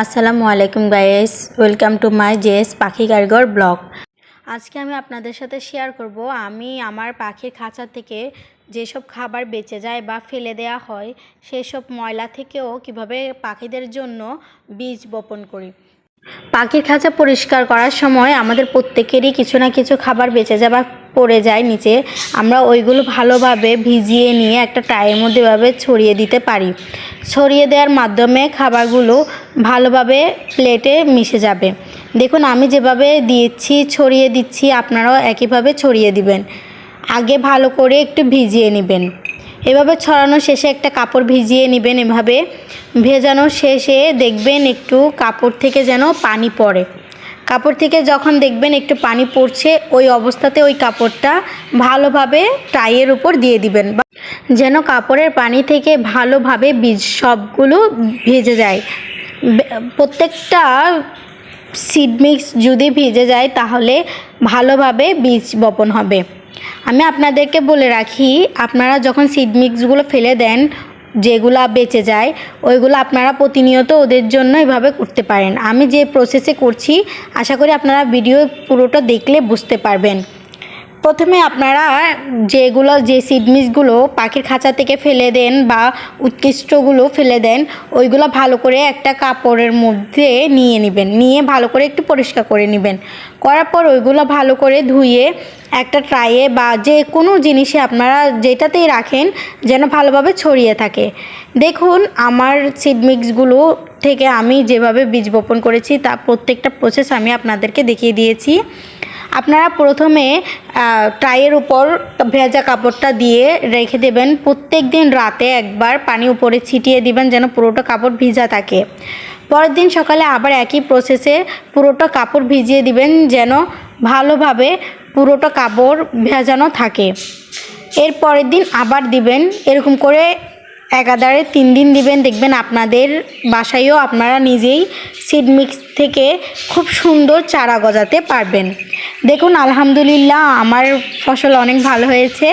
আসসালামু আলাইকুম guys welcome to my জেস পাখি কারিগর ব্লগ। আজকে আমি আপনাদের সাথে শেয়ার করব, আমি আমার পাখির খাঁচা থেকে যেসব খাবার বেঁচে যায় বা ফেলে দেওয়া হয়, সেসব ময়লা থেকেও কীভাবে পাখিদের জন্য বীজ বপন করি। পাখির খাঁচা পরিষ্কার করার সময় আমাদের প্রত্যেকেরই কিছু না কিছু খাবার বেঁচে যায় বা পড়ে যায় নিচে। আমরা ওইগুলো ভালোভাবে ভিজিয়ে নিয়ে একটা ট্রায়ের মধ্যে এভাবে ছড়িয়ে দিতে পারি। ছড়িয়ে দেওয়ার মাধ্যমে খাবারগুলো ভালোভাবে প্লেটে মিশে যাবে। দেখুন, আমি যেভাবে দিয়েছি, ছড়িয়ে দিচ্ছি, আপনারাও একইভাবে ছড়িয়ে দিবেন। আগে ভালো করে একটু ভিজিয়ে নেবেন। এভাবে ছড়ানো শেষে একটা কাপড় ভিজিয়ে নেবেন এভাবে। ভেজানোর শেষে দেখবেন একটু কাপড় থেকে যেন পানি পড়ে। কাপড় থেকে যখন দেখবেন একটু পানি পড়ছে, ওই অবস্থাতে ওই কাপড়টা ভালোভাবে টাইয়ের উপর দিয়ে দিবেন যেন কাপড়ের পানি থেকে ভালোভাবে বীজ সবগুলো ভেজে যায়। প্রত্যেকটা সিড মিক্স যদি ভিজে যায়, তাহলে ভালোভাবে বীজ বপন হবে। আমি আপনাদেরকে বলে রাখি, আপনারা যখন সিড মিক্সগুলো ফেলে দেন, যেগুলা বেঁচে যায়, ওইগুলো আপনারা প্রতিনিয়ত ওদের জন্য এভাবে করতে পারেন। আমি যে প্রসেসে করছি, আশা করি আপনারা ভিডিও পুরোটা দেখলে বুঝতে পারবেন। প্রথমে আপনারা যেগুলো, যে সিডমিসগুলো পাখির খাঁচা থেকে ফেলে দেন বা উৎকৃষ্টগুলো ফেলে দেন, ওইগুলো ভালো করে একটা কাপড়ের মধ্যে নিয়ে নেবেন। নিয়ে ভালো করে একটু পরিষ্কার করে নেবেন। করার পর ওইগুলো ভালো করে ধুয়ে একটা ট্রাইয়ে বা যে কোনো জিনিসে আপনারা যেটাতেই রাখেন যেন ভালোভাবে ছড়িয়ে থাকে। দেখুন, আমার সিডমিক্সগুলো থেকে আমি যেভাবে বীজ বপন করেছি তা প্রত্যেকটা প্রসেস আমি আপনাদেরকে দেখিয়ে দিয়েছি। আপনারা প্রথমে ট্রাইয়ের উপর ভেজা কাপড়টা দিয়ে রেখে দেবেন। প্রত্যেক দিন রাতে একবার পানি উপরে ছিটিয়ে দিবেন যেন পুরোটা কাপড় ভিজা থাকে। পরের দিন সকালে আবার একই প্রসেসে পুরোটা কাপড় ভিজিয়ে দিবেন যেন ভালোভাবে পুরোটা কাপড় ভেজানো থাকে। এর পরের দিন আবার দিবেন। এরকম করে একাধারে তিন দিন দিবেন। দেখবেন আপনাদের বাসায়ও আপনারা নিজেই সিড মিক্স থেকে খুব সুন্দর চারা গজাতে পারবেন। দেখুন, আলহামদুলিল্লাহ আমার ফসল অনেক ভালো হয়েছে।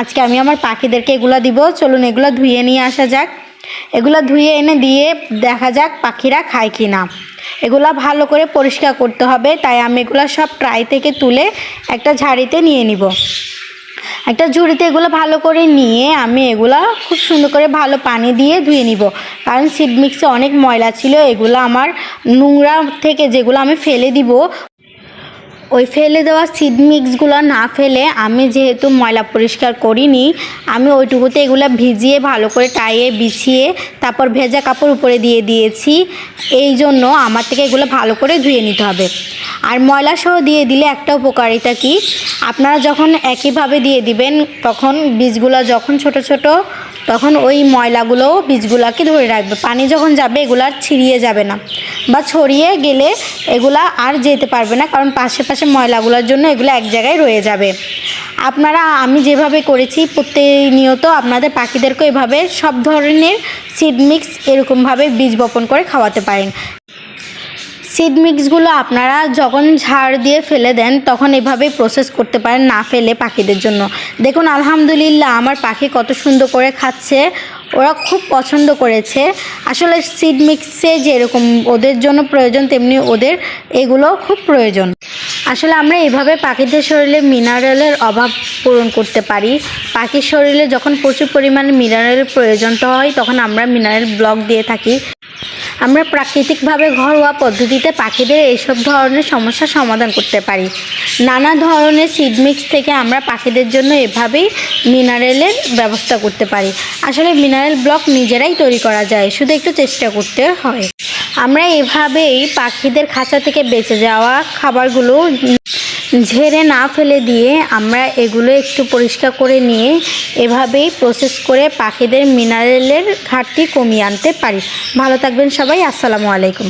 আজকে আমি আমার পাখিদেরকে এগুলো দিব। চলুন, এগুলো ধুয়ে নিয়ে আসা যাক। এগুলো ধুয়ে এনে দিয়ে দেখা যাক পাখিরা খায় কি না এগুলা ভালো করে পরিষ্কার করতে হবে, তাই আমি এগুলো সব ট্রাই থেকে তুলে একটা ঝাড়িতে নিয়ে নিব। একটা ঝুড়িতে এগুলো ভালো করে নিয়ে আমি এগুলো খুব সুন্দর করে ভালো পানি দিয়ে ধুয়ে নিব। কারণ সিড মিক্সে অনেক ময়লা ছিল, এগুলো আমার নোংরা থেকে যেগুলো আমি ফেলে দিব ওই ফেলে দেওয়া সিড মিক্সগুলো না ফেলে আমি যেহেতু ময়লা পরিষ্কার করিনি, আমি ওইটুকুতে এগুলো ভিজিয়ে ভালো করে টাইয়ে বিছিয়ে তারপর ভেজা কাপড় উপরে দিয়ে দিয়েছি। এই জন্য আমার থেকে এগুলো ভালো করে ধুয়ে নিতে হবে। আর ময়লা সহ দিয়ে দিলে একটা উপকারিতা কি? আপনারা যখন একইভাবে দিয়ে দিবেন, তখন বীজগুলো যখন ছোট ছোট, তখন ওই ময়লাগুলোও বীজগুলোকে ধরে রাখবে। পানি যখন যাবে, এগুলো আর ছিঁড়িয়ে যাবে না বা ছড়িয়ে গেলে এগুলা আর যেতে পারবে না, কারণ পাশে পাশে ময়লাগুলোর জন্য এগুলো এক জায়গায় রয়ে যাবে। আপনারা, আমি যেভাবে করেছি, প্রতিনিয়ত আপনাদের পাখিদেরকে এভাবে সব ধরনের সিড মিক্স এরকমভাবে বীজ বপন করে খাওয়াতে পারেন। সিড মিক্সগুলো আপনারা যখন ঝাড় দিয়ে ফেলে দেন, তখন এভাবেই প্রসেস করতে পারেন না ফেলে পাখিদের জন্য। দেখুন, আলহামদুলিল্লাহ আমার পাখি কত সুন্দর করে খাচ্ছে, ওরা খুব পছন্দ করেছে। আসলে সিড মিক্সে যেরকম ওদের জন্য প্রয়োজন, তেমনি ওদের এগুলো খুব প্রয়োজন। আসলে আমরা এভাবে পাখিদের শরীরে মিনারেলের অভাব পূরণ করতে পারি। পাখির শরীরে যখন প্রচুর পরিমাণে মিনারেলের প্রয়োজন হয়, তখন আমরা মিনারেল ব্লক দিয়ে থাকি। আমরা প্রাকৃতিকভাবে ঘরোয়া পদ্ধতিতে পাখিদের এইসব ধরনের সমস্যার সমাধান করতে পারি। নানা ধরনের সিড মিক্স থেকে আমরা পাখিদের জন্য এভাবেই মিনারেলের ব্যবস্থা করতে পারি। আসলে মিনারেল ব্লক নিজেরাই তৈরি করা যায়, শুধু একটু চেষ্টা করতে হয়। আমরা এভাবেই পাখিদের খাঁচা থেকে বেঁচে যাওয়া খাবারগুলো ঝেড়ে না ফেলে দিয়ে আমরা এগুলো একটু পরিষ্কার করে নিয়ে এভাবেই প্রসেস করে পাখিদের মিনারেলের ঘাটতি কমিয়ে আনতে পারি। ভালো থাকবেন সবাই, আসসালামু আলাইকুম।